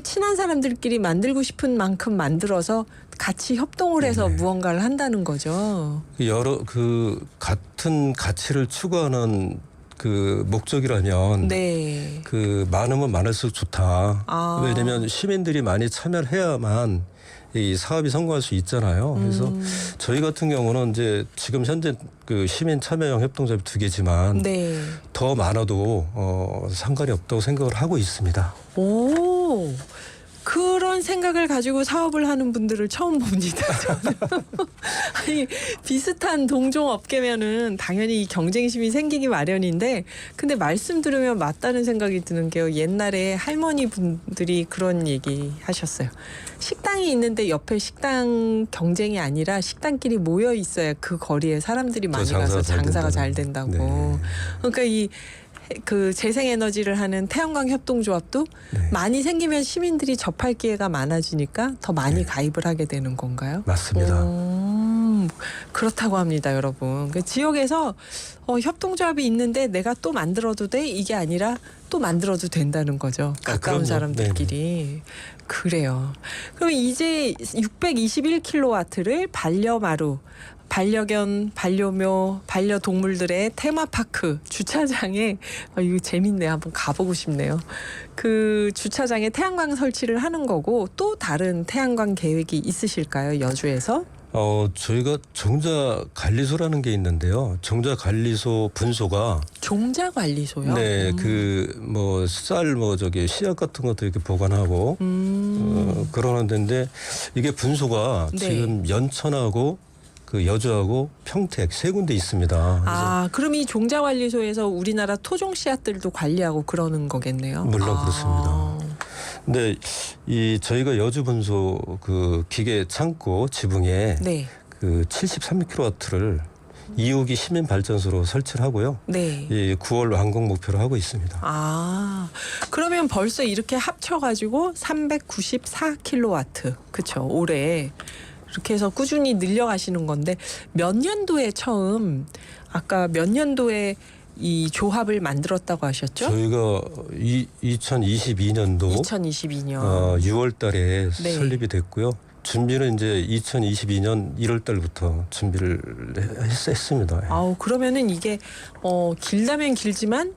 친한 사람들끼리 만들고 싶은 만큼 만들어서 같이 협동을 해서 네. 무언가를 한다는 거죠. 여러 그 같은 가치를 추구하는 그 목적이라면 네. 그 많으면 많을수록 좋다. 아. 왜냐하면 시민들이 많이 참여를 해야만 이 사업이 성공할 수 있잖아요. 그래서 음. 저희 같은 경우는 이제 지금 현재 그 시민 참여형 협동조합이 두 개지만 네. 더 많아도 어, 상관이 없다고 생각을 하고 있습니다. 오. 그런 생각을 가지고 사업을 하는 분들을 처음 봅니다. 아니 비슷한 동종 업계면은 당연히 이 경쟁심이 생기기 마련인데, 근데 말씀 들으면 맞다는 생각이 드는 게요. 옛날에 할머니 분들이 그런 얘기 하셨어요. 식당이 있는데 옆에 식당 경쟁이 아니라 식당끼리 모여 있어야 그 거리에 사람들이 많이 가서 잘 장사가 잘. 된다고. 네. 그러니까 이 그 재생에너지를 하는 태양광 협동조합도 네. 많이 생기면 시민들이 접할 기회가 많아지니까 더 많이 네. 가입을 하게 되는 건가요? 맞습니다. 음, 그렇다고 합니다, 여러분. 그 지역에서 어, 협동조합이 있는데 내가 또 만들어도 돼 이게 아니라 또 만들어도 된다는 거죠. 아, 가까운 그럼요. 사람들끼리 그래요. 그럼 이제 621킬로와트를 반려마루 반려견, 반려묘, 반려동물들의 테마파크 주차장에 아, 이거 재밌네 한번 가보고 싶네요. 그 주차장에 태양광 설치를 하는 거고 또 다른 태양광 계획이 있으실까요 여주에서? 어, 저희가 정자 관리소라는 게 있는데요. 정자 관리소 분소가 종자 관리소요. 네, 음. 그뭐 쌀 뭐 저기 씨앗 같은 것도 이렇게 보관하고 음. 어, 그러는 데인데 이게 분소가 네. 지금 연천하고 그 여주하고 평택 세 군데 있습니다. 아, 그럼 이 종자 관리소에서 우리나라 토종 씨앗들도 관리하고 그러는 거겠네요. 물론 아. 그렇습니다. 근데 이 저희가 여주 분소 그 기계 창고 지붕에 네, 그 73kW를 2호기 시민 발전소로 설치를 하고요. 네. 이 9월 완공 목표로 하고 있습니다. 아, 그러면 벌써 이렇게 합쳐가지고 394킬로와트, 그쵸? 올해 이렇게 해서 꾸준히 늘려가시는 건데 몇 년도에 처음 아까 몇 년도에 이 조합을 만들었다고 하셨죠? 저희가 이 2022년도 2022년. 어, 6월 달에 네. 설립이 됐고요. 준비는 이제 2022년 1월 달부터 준비를 했, 했습니다. 아우 그러면은 이게 어 길다면 길지만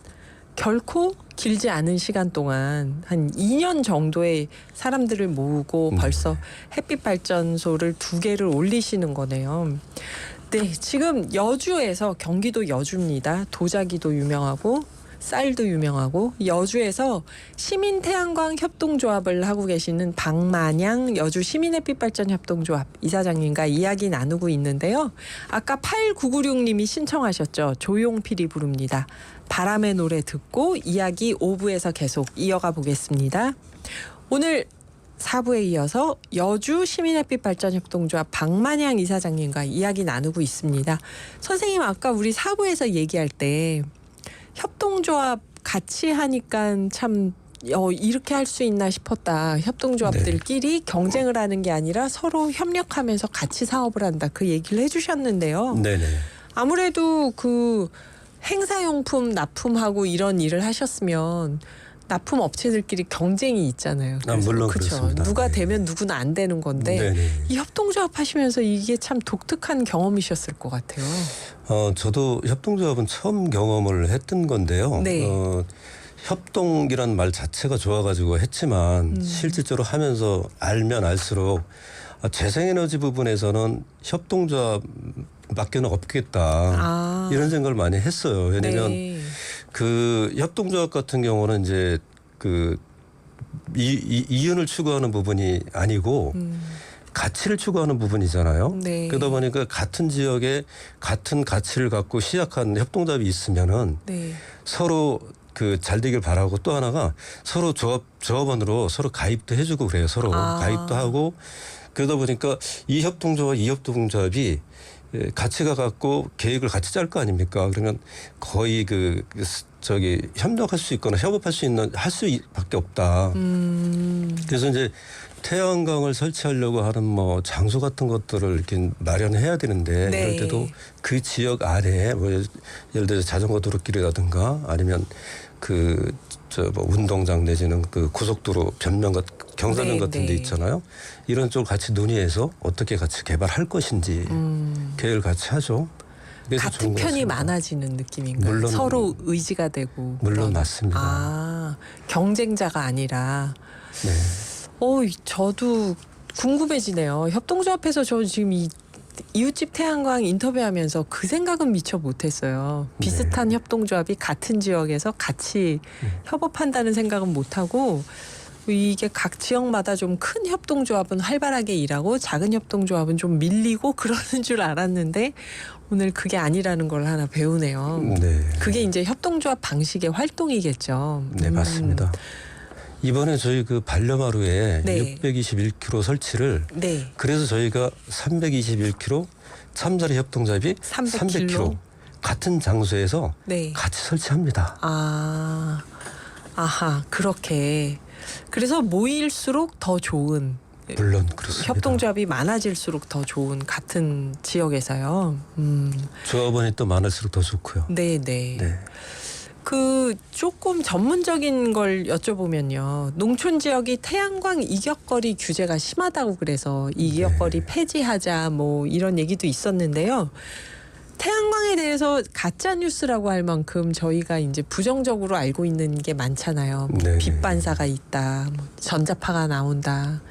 결코 길지 않은 시간 동안 한 2년 정도의 사람들을 모으고 네. 벌써 햇빛 발전소를 두 개를 올리시는 거네요. 네, 지금 여주에서 경기도 여주입니다. 도자기도 유명하고 쌀도 유명하고 여주에서 시민 태양광 협동조합을 하고 계시는 박만양 여주 시민햇빛 발전 협동조합 이사장님과 이야기 나누고 있는데요. 아까 8996님이 신청하셨죠. 조용필이 부릅니다. 바람의 노래 듣고 이야기 5부에서 계속 이어가 보겠습니다. 오늘 4부에 이어서 여주 시민햇빛 발전 협동조합 박만양 이사장님과 이야기 나누고 있습니다. 선생님 아까 우리 4부에서 얘기할 때 협동조합 같이 하니까 참 어, 이렇게 할 수 있나 싶었다. 협동조합들끼리 경쟁을 하는 게 아니라 서로 협력하면서 같이 사업을 한다. 그 얘기를 해주셨는데요. 네네. 아무래도 그 행사용품 납품하고 이런 일을 하셨으면 납품 업체들끼리 경쟁이 있잖아요. 아, 물론? 그렇습니다. 누가 네. 되면 누구는 안 되는 건데 네네. 이 협동조합 하시면서 이게 참 독특한 경험이셨을 것 같아요. 어, 저도 협동조합은 처음 경험을 했던 건데요. 네. 어, 협동이란 말 자체가 좋아가지고 했지만 음. 실질적으로 하면서 알면 알수록 아, 재생에너지 부분에서는 협동조합밖에는 없겠다. 아, 이런 생각을 많이 했어요. 왜냐면 네. 그 협동조합 같은 경우는 이제 그 이, 이, 이 윤을 추구하는 부분이 아니고 음, 가치를 추구하는 부분이잖아요. 네. 그러다 보니까 같은 지역에 같은 가치를 갖고 시작한 협동조합이 있으면은 네. 서로 그 잘 되길 바라고 또 하나가 서로 조합 조합원으로 서로 가입도 해주고 그래요. 서로 아. 가입도 하고 그러다 보니까 이 협동조합 이 협동조합이 예, 가치가 갖고 계획을 같이 짤 거 아닙니까? 그러면 거의 그, 그 스- 저기 협력할 수 있거나 협업할 수 있는 할 수밖에 없다. 음, 그래서 이제 태양광을 설치하려고 하는 뭐 장소 같은 것들을 이렇게 마련해야 되는데 네. 이럴 때도 그 지역 안에 뭐 예를 들어 자전거 도로길이라든가 아니면 그 저 뭐 운동장 내지는 그 고속도로 변명 같 경사면 네, 같은 데 네. 있잖아요. 이런 쪽을 같이 논의해서 어떻게 같이 개발할 것인지 음, 계획을 같이 하죠. 같은 편이. 많아지는 느낌인가요? 물론- 서로 의지가 되고 물론 그런- 맞습니다. 아 경쟁자가 아니라 네. 어 저도 궁금해지네요. 협동조합에서 저 지금 이 이웃집 태양광 인터뷰하면서 그 생각은 미처 못했어요. 네. 비슷한 협동조합이 같은 지역에서 같이 음. 협업한다는 생각은 못하고 이게 각 지역마다 좀 큰 협동조합은 활발하게 일하고 작은 협동조합은 좀 밀리고 그러는 줄 알았는데 오늘 그게 아니라는 걸 하나 배우네요. 네. 그게 이제 협동조합 방식의 활동이겠죠. 네 음. 맞습니다. 이번에 저희 그 반려마루에 네. 621km 설치를 네. 그래서 저희가 321km 참자리 협동조합이 300 300km 킬로? 같은 장소에서 네. 같이 설치합니다. 아, 아하, 그렇게. 그래서 모일수록 더 좋은 물론 그렇습니다. 협동조합이 많아질수록 더 좋은 같은 지역에서요. 음, 조합원이 또 많을수록 더 좋고요. 네, 네. 네. 그 조금 전문적인 걸 여쭤보면요. 농촌 지역이 태양광 이격거리 규제가 심하다고 그래서 이 이격거리 폐지하자 뭐 이런 얘기도 있었는데요. 태양광에 대해서 가짜 뉴스라고 할 만큼 저희가 이제 부정적으로 알고 있는 게 많잖아요. 뭐 네네. 빛 반사가 있다, 뭐 전자파가 나온다.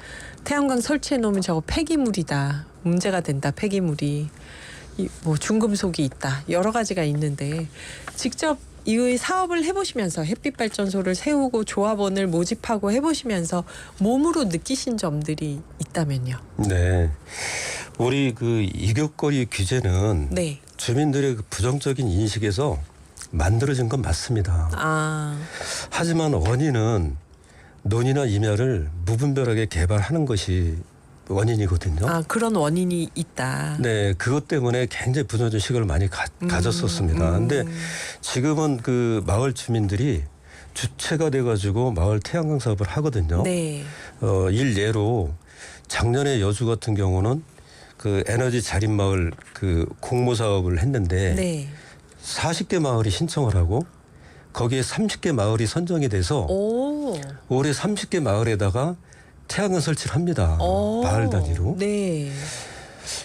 태양광 설치해 놓으면 저거 폐기물이다. 문제가 된다. 폐기물이 이 뭐 중금속이 있다. 여러 가지가 있는데 직접 이 사업을 해보시면서 햇빛 발전소를 세우고 조합원을 모집하고 해보시면서 몸으로 느끼신 점들이 있다면요. 네. 우리 그 이격거리 규제는 네. 주민들의 그 부정적인 인식에서 만들어진 건 맞습니다. 아, 하지만 원인은 논이나 임야를 무분별하게 개발하는 것이 원인이거든요. 아 그런 원인이 있다. 네, 그것 때문에 굉장히 부정적인 시각을 많이 가, 음, 가졌었습니다. 음. 근데 지금은 그 마을 주민들이 주체가 돼가지고 마을 태양광 사업을 하거든요. 네. 어, 일례로 작년에 여주 같은 경우는 그 에너지 자립 마을 그 공모 사업을 했는데 네. 40개 마을이 신청을 하고 거기에 30개 마을이 선정이 돼서 오. 올해 30개 마을에다가 태양광 설치를 합니다. 오. 마을 단위로. 네.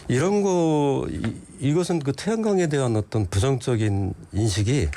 이런 거 이, 이것은 그 태양광에 대한 어떤 부정적인 인식이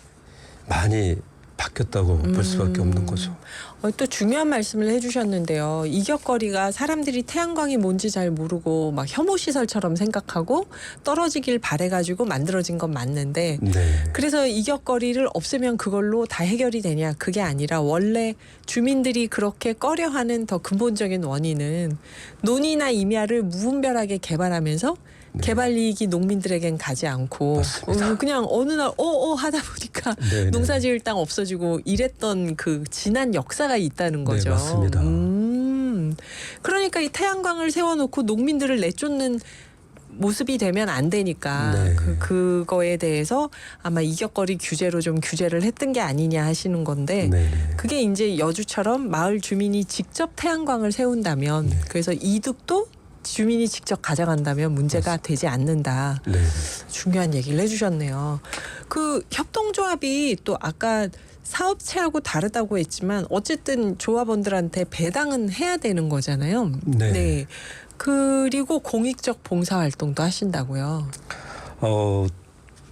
많이 바뀌었다고 볼 수밖에 음. 없는 거죠. 어, 또 중요한 말씀을 해주셨는데요. 이격거리가 사람들이 태양광이 뭔지 잘 모르고 막 혐오 시설처럼 생각하고 떨어지길 바래가지고 만들어진 건 맞는데 네. 그래서 이격거리를 없애면 그걸로 다 해결이 되냐 그게 아니라 원래 주민들이 그렇게 꺼려하는 더 근본적인 원인은 논이나 임야를 무분별하게 개발하면서 네. 개발 이익이 농민들에겐 가지 않고 맞습니다. 어, 그냥 어느 날 어어 하다 보니까 네, 네. 농사지을 땅 없어지고 이랬던 그 지난 역사가 있다는 네, 거죠. 맞습니다. 음, 그러니까 이 태양광을 세워놓고 농민들을 내쫓는 모습이 되면 안 되니까 네. 그 그거에 대해서 아마 이격거리 규제로 좀 규제를 했던 게 아니냐 하시는 건데 네. 네. 그게 이제 여주처럼 마을 주민이 직접 태양광을 세운다면 네. 그래서 이득도 주민이 직접 가져간다면 문제가 되지 않는다. 네. 중요한 얘기를 해주셨네요. 그 협동조합이 또 아까 사업체하고 다르다고 했지만 어쨌든 조합원들한테 배당은 해야 되는 거잖아요. 네. 그리고 공익적 봉사 활동도 하신다고요. 어,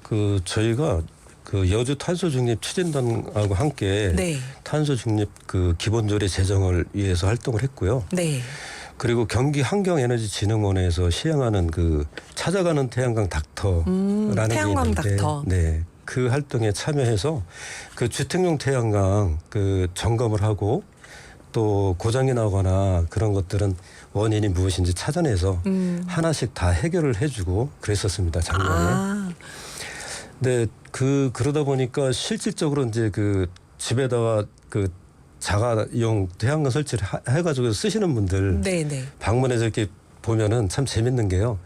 그 저희가 그 여주 탄소 중립 추진단하고 함께 네. 탄소 중립 그 기본조례 제정을 위해서 활동을 했고요. 네. 그리고 경기 환경에너지진흥원에서 시행하는 그 찾아가는 태양광 닥터라는 음, 게 태양광 있는데, 닥터. 네. 그 활동에 참여해서 그 주택용 태양광 그 점검을 하고 또 고장이 나거나 그런 것들은 원인이 무엇인지 찾아내서 음. 하나씩 다 해결을 해주고 그랬었습니다 작년에. 아, 네, 그 그러다 보니까 실질적으로 이제 그 집에다가 그 자가용 태양광 설치를 하- 해가지고 쓰시는 분들 네네. 방문해서 이렇게 보면은 참 재밌는 게요.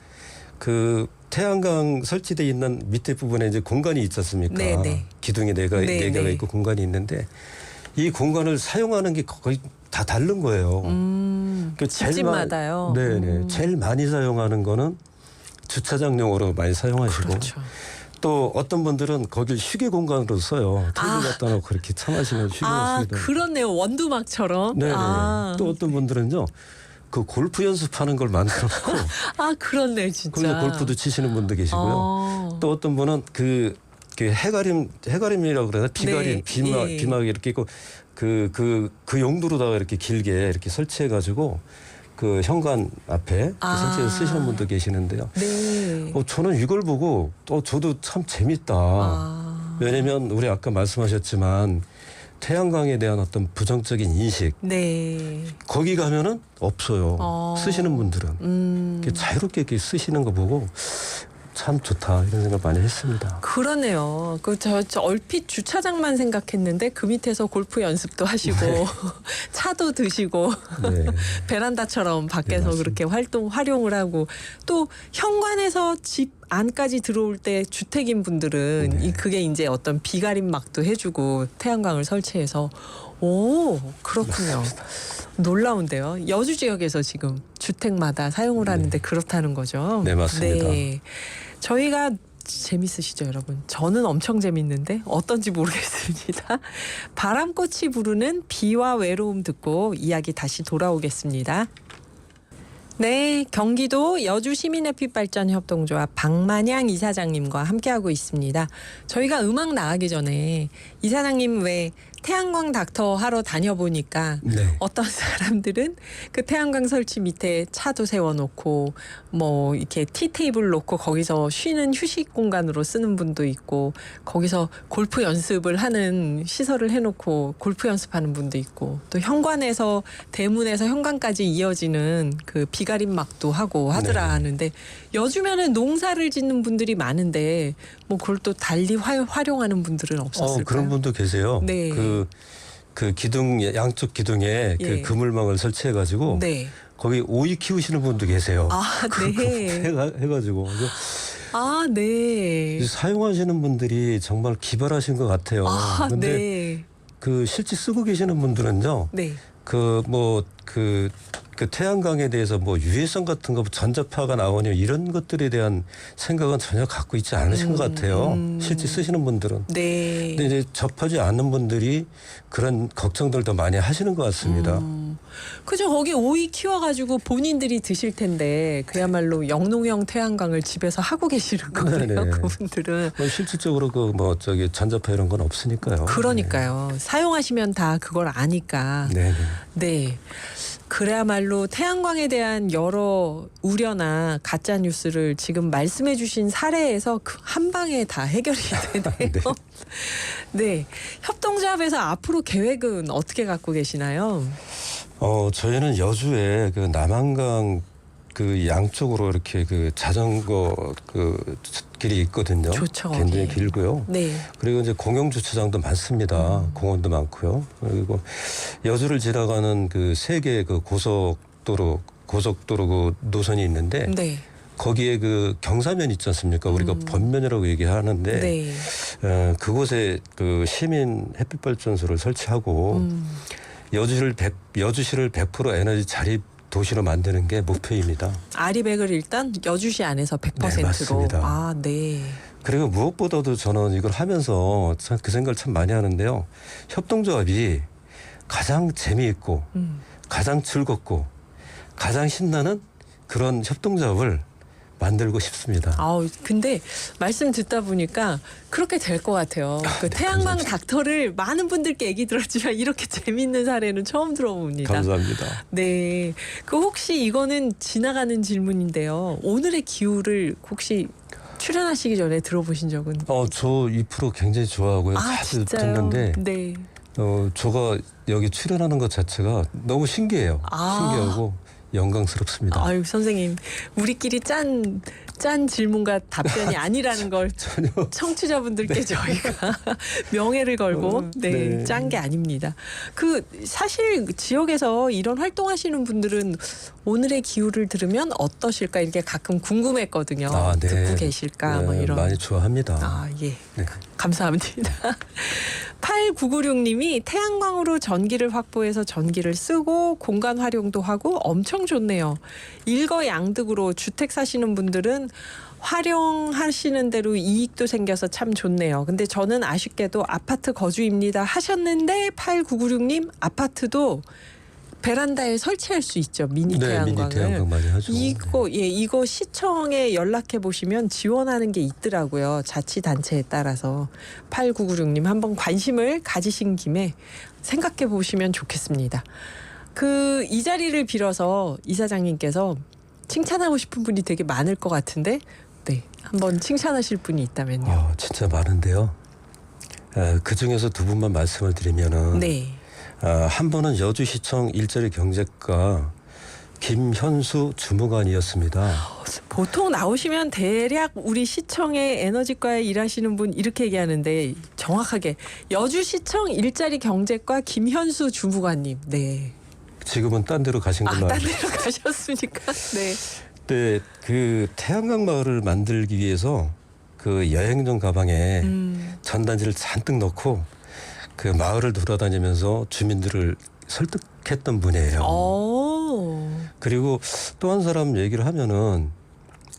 그 태양광 설치돼 있는 밑에 부분에 이제 공간이 있지 않습니까? 네네. 기둥이 네가 네네. 네 개가 있고 공간이 있는데 이 공간을 사용하는 게 거의 다 다른 거예요. 음. 음, 그 제일 마- 집집마다요. 네 네. 음. 제일 많이 사용하는 거는 주차장용으로 많이 사용하시고 그렇죠. 또 어떤 분들은 거길 휴게 공간으로 써요. 테이블 아. 갖다 놓고 그렇게 차 마시면 휴게 아 쓰기도. 그렇네요. 원두막처럼. 네네. 아, 또 어떤 분들은요. 그 골프 연습하는 걸 만들어 놓고 아 그렇네 진짜. 거기서 골프도 치시는 분도 계시고요. 어. 또 어떤 분은 그, 그 해가림 해가림이라고 그러나 비가림 네, 비막 예. 비막 이렇게 있고 그 그 그 용도로다가 이렇게 길게 이렇게 설치해 가지고 그 현관 앞에 아. 설치해서 쓰시는 분도 계시는데요. 네. 어, 저는 이걸 보고 또 저도 참 재밌다. 아. 왜냐면 우리 아까 말씀하셨지만 태양광에 대한 어떤 부정적인 인식 네. 거기 가면은 없어요. 어. 쓰시는 분들은 음. 이렇게 자유롭게 이렇게 쓰시는 거 보고 참 좋다 이런 생각 많이 했습니다. 그러네요. 그저 저 얼핏 주차장만 생각했는데 그 밑에서 골프 연습도 하시고 차도 드시고 네. 베란다처럼 밖에서 맞습니다. 그렇게 활동 활용을 하고 또 현관에서 집 안까지 들어올 때 주택인 분들은 네. 이 그게 이제 어떤 비가림막도 해주고 태양광을 설치해서 오 그렇군요. 놀라운데요. 여주 지역에서 지금 주택마다 사용을 하는데 그렇다는 거죠. 네, 맞습니다. 네. 저희가 재밌으시죠, 여러분? 저는 엄청 재밌는데 어떤지 모르겠습니다. 바람꽃이 부르는 비와 외로움 듣고 이야기 다시 돌아오겠습니다. 네, 경기도 여주 시민햇빛발전협동조합 박만양 이사장님과 함께하고 있습니다. 저희가 음악 나가기 전에 이사장님 왜 태양광 닥터 하러 다녀보니까 네. 어떤 사람들은 그 태양광 설치 밑에 차도 세워놓고 뭐 이렇게 티 테이블 놓고 거기서 쉬는 휴식 공간으로 쓰는 분도 있고 거기서 골프 연습을 하는 시설을 해놓고 골프 연습하는 분도 있고 또 현관에서 대문에서 현관까지 이어지는 그 비가림막도 하고 하더라 네. 하는데 여주면은 농사를 짓는 분들이 많은데 뭐 그걸 또 달리 화, 활용하는 분들은 없었을까요? 어, 그런 분도 계세요. 네. 그, 그 기둥 양쪽 기둥에 예. 그 그물망을 설치해 가지고 네. 거기 오이 키우시는 분도 계세요. 아, 네. 해가, 해가지고 아, 네. 사용하시는 분들이 정말 기발하신 것 같아요. 아, 근데 네. 그 실제 쓰고 계시는 분들은요. 네. 그뭐그그 태양광에 대해서 뭐 유해성 같은 거 전자파가 나오냐 이런 것들에 대한 생각은 전혀 갖고 있지 않으신 것 음, 같아요. 음. 실제 쓰시는 분들은. 네. 근데 이제 접하지 않는 분들이 그런 걱정들도 많이 하시는 것 같습니다. 음, 그죠. 거기 오이 키워가지고 본인들이 드실 텐데 그야말로 영농형 태양광을 집에서 하고 계시는 거네요. 네네. 그분들은. 뭐 실질적으로 그 뭐 저기 전자파 이런 건 없으니까요. 그러니까요. 사용하시면 다 그걸 아니까. 네. 네. 네. 그래야말로 태양광에 대한 여러 우려나 가짜 뉴스를 지금 말씀해 주신 사례에서 그한 방에 다 해결이 되네요. 네. 네. 협동조합에서 앞으로 계획은 어떻게 갖고 계시나요? 어 저희는 여주에 그 남한강 그 양쪽으로 이렇게 그 자전거 그 길이 있거든요. 좋죠, 굉장히. 길고요. 네. 그리고 이제 공영 주차장도 많습니다. 음. 공원도 많고요. 그리고 여주를 지나가는 그 세계 그 고속도로 고속도로 그 노선이 있는데 네. 거기에 그 경사면 있지 않습니까? 우리가 음. 번면이라고 얘기하는데 네. 어, 그곳에 그 시민 햇빛 발전소를 설치하고 음. 여주를 100, 여주시를 100% 에너지 자립 도시로 만드는 게 목표입니다. 아리백을 일단 여주시 안에서 100%로. 네, 맞습니다. 아, 네. 그리고 무엇보다도 저는 이걸 하면서 참 그 생각을 참 많이 하는데요. 협동조합이 가장 재미있고 음. 가장 즐겁고 가장 신나는 그런 협동조합을 만들고 싶습니다. 아우, 근데 말씀 듣다 보니까 그렇게 될 것 같아요. 그 네, 태양광 감사합니다. 닥터를 많은 분들께 얘기 들었지만 이렇게 재밌는 사례는 처음 들어봅니다. 감사합니다. 네. 그 혹시 이거는 지나가는 질문인데요. 오늘의 기후를 혹시 출연하시기 전에 들어보신 적은? 어, 저 이 프로 굉장히 좋아하고요. 아, 자주 진짜요? 듣는데 네. 어, 저가 여기 출연하는 것 자체가 너무 신기해요. 아. 신기하고 영광스럽습니다. 아유, 선생님. 우리끼리 짠, 짠 질문과 답변이 아니라는 걸 전혀 청취자분들께 저희가 명예를 걸고 어, 네, 네. 짠 게 아닙니다. 그 사실 지역에서 이런 활동하시는 분들은 오늘의 기후를 들으면 어떠실까 이렇게 가끔 궁금했거든요. 아, 네. 듣고 계실까 뭐 네, 이런. 많이 좋아합니다. 아 예. 네. 감사합니다. 8996님이 태양광으로 전기를 확보해서 전기를 쓰고 공간 활용도 하고 엄청 좋네요. 일거양득으로 주택 사시는 분들은 활용하시는 대로 이익도 생겨서 참 좋네요. 근데 저는 아쉽게도 아파트 거주입니다 하셨는데 8996님 아파트도 베란다에 설치할 수 있죠. 미니 네, 미니 태양광을. 태양광 많이 하죠. 이거 예 이거 시청에 연락해 보시면 지원하는 게 있더라고요 자치 단체에 따라서 8996님 한번 관심을 가지신 김에 생각해 보시면 좋겠습니다 그 이 자리를 빌어서 이사장님께서 칭찬하고 싶은 분이 되게 많을 것 같은데 네 한번 칭찬하실 분이 있다면요 아, 진짜 많은데요. 그 중에서 두 분만 말씀을 드리면은 네 아, 한 분은 여주시청 일자리 경제과 김현수 주무관이었습니다. 보통 나오시면 대략 우리 시청의 에너지과에 일하시는 분 이렇게 얘기하는데 정확하게 여주시청 일자리 경제과 김현수 주무관님. 네. 지금은 딴 데로 가신 걸로 아, 딴 데로 가셨으니까. 네. 있는데 그 태양광 마을을 만들기 위해서 그 여행용 가방에 음. 전단지를 잔뜩 넣고 그 마을을 돌아다니면서 주민들을 설득했던 분이에요. 어. 그리고 또 한 사람 얘기를 하면은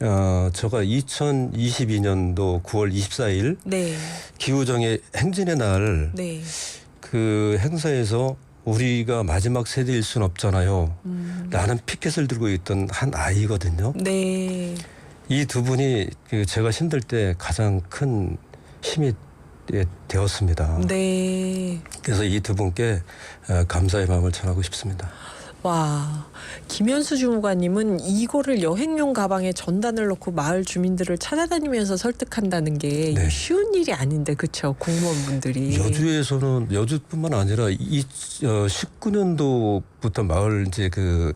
어, 제가 2022년도 9월 24일 네. 기후정의 행진의 날그 네. 행사에서 우리가 마지막 세대일 순 없잖아요. 음. 라는 피켓을 들고 있던 한 아이거든요. 네. 이 두 분이 그 제가 힘들 때 가장 큰 힘이 예, 되었습니다. 네. 그래서 이 두 분께 어, 감사의 마음을 전하고 싶습니다. 와. 김현수 주무관님은 이거를 여행용 가방에 전단을 넣고 마을 주민들을 찾아다니면서 설득한다는 게 네. 쉬운 일이 아닌데 그렇죠 공무원분들이 여주에서는 여주뿐만 아니라 이 어, 19년도부터 마을 이제 그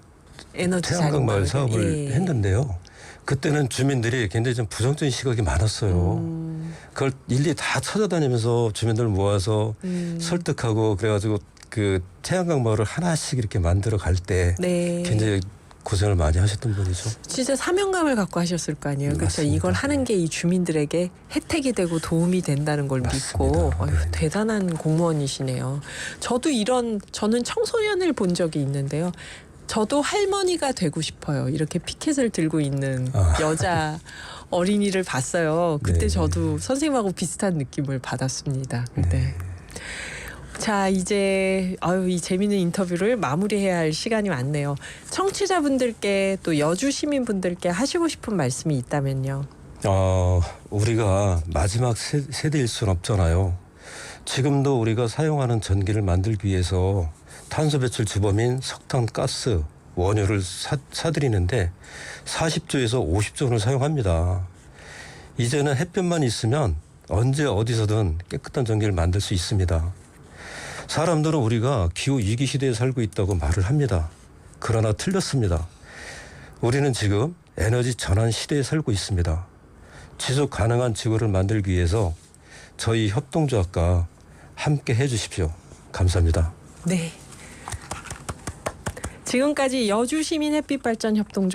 에너지 태양광 마을 사업을 예. 했는데요. 그때는 주민들이 굉장히 좀 부정적인 시각이 많았어요. 음, 그걸 일일이 다 찾아다니면서 주민들 모아서 음. 설득하고 그래가지고 그 태양광 마을을 하나씩 이렇게 만들어 갈 때 네. 굉장히 고생을 많이 하셨던 분이죠. 진짜 사명감을 갖고 하셨을 거 아니에요. 그렇죠. 맞습니다. 이걸 하는 게 이 주민들에게 혜택이 되고 도움이 된다는 걸 믿고 맞습니다. 어휴, 네. 대단한 공무원이시네요. 저도 이런 저는 청소년을 본 적이 있는데요. 저도 할머니가 되고 싶어요. 이렇게 피켓을 들고 있는 아. 여자 어린이를 봤어요. 그때 네. 저도 선생님하고 비슷한 느낌을 받았습니다. 네. 네. 자 이제 아유 이 재미있는 인터뷰를 마무리해야 할 시간이 왔네요. 청취자분들께 또 여주 시민분들께 하시고 싶은 말씀이 있다면요. 어, 우리가 마지막 세, 세대일 순 없잖아요. 지금도 우리가 사용하는 전기를 만들기 위해서 탄소 배출 주범인 석탄, 가스, 원유를 사, 사들이는데 40조에서 50조 원을 사용합니다. 이제는 햇볕만 있으면 언제 어디서든 깨끗한 전기를 만들 수 있습니다. 사람들은 우리가 기후 위기 시대에 살고 있다고 말을 합니다. 그러나 틀렸습니다. 우리는 지금 에너지 전환 시대에 살고 있습니다. 지속 가능한 지구를 만들기 위해서 저희 협동조합과 함께 해 주십시오. 감사합니다. 네. 지금까지 여주 시민 햇빛 발전 협동조